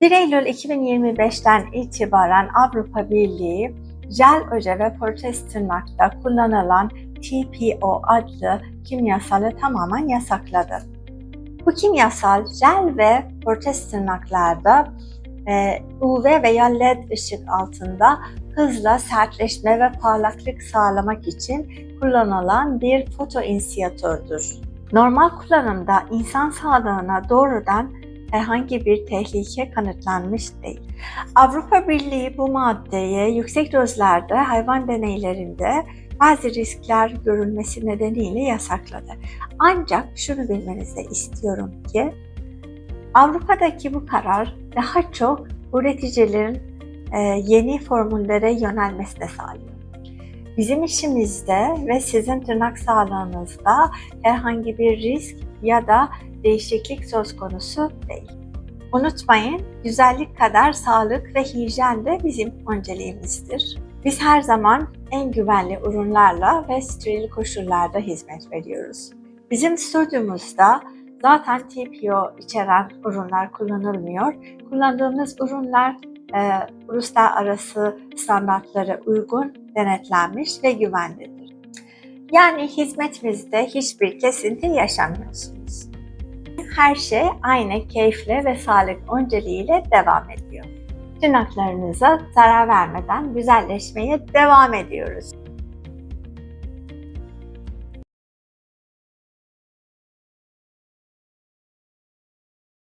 1 Eylül 2025'ten itibaren Avrupa Birliği jel oje ve protez tırnakta kullanılan TPO adlı kimyasalı tamamen yasakladı. Bu kimyasal jel ve protez tırnaklarda e, UV veya LED ışık altında hızla sertleşme ve parlaklık sağlamak için kullanılan bir fotoinisiyatördür. Normal kullanımda insan sağlığına doğrudan herhangi bir tehlike kanıtlanmış değil. Avrupa Birliği bu maddeyi yüksek dozlarda hayvan deneylerinde bazı riskler görülmesi nedeniyle yasakladı. Ancak şunu bilmenizi istiyorum ki Avrupa'daki bu karar daha çok üreticilerin e, yeni formüllere yönelmesine sağlıyor. Bizim işimizde ve sizin tırnak sağlığınızda herhangi bir risk ya da değişiklik söz konusu değil. Unutmayın, güzellik kadar sağlık ve hijyen de bizim önceliğimizdir. Biz her zaman en güvenli ürünlerle ve steril koşullarda hizmet veriyoruz. Bizim stüdyomuzda zaten TPO içeren ürünler kullanılmıyor. Kullandığımız ürünler e, uluslararası standartlara uygun, denetlenmiş ve güvenlidir. Yani hizmetimizde hiçbir kesinti yaşamıyorsunuz. Her şey aynı keyifle ve sağlık önceliğiyle devam ediyor. Tırnaklarınıza zarar vermeden güzelleşmeye devam ediyoruz.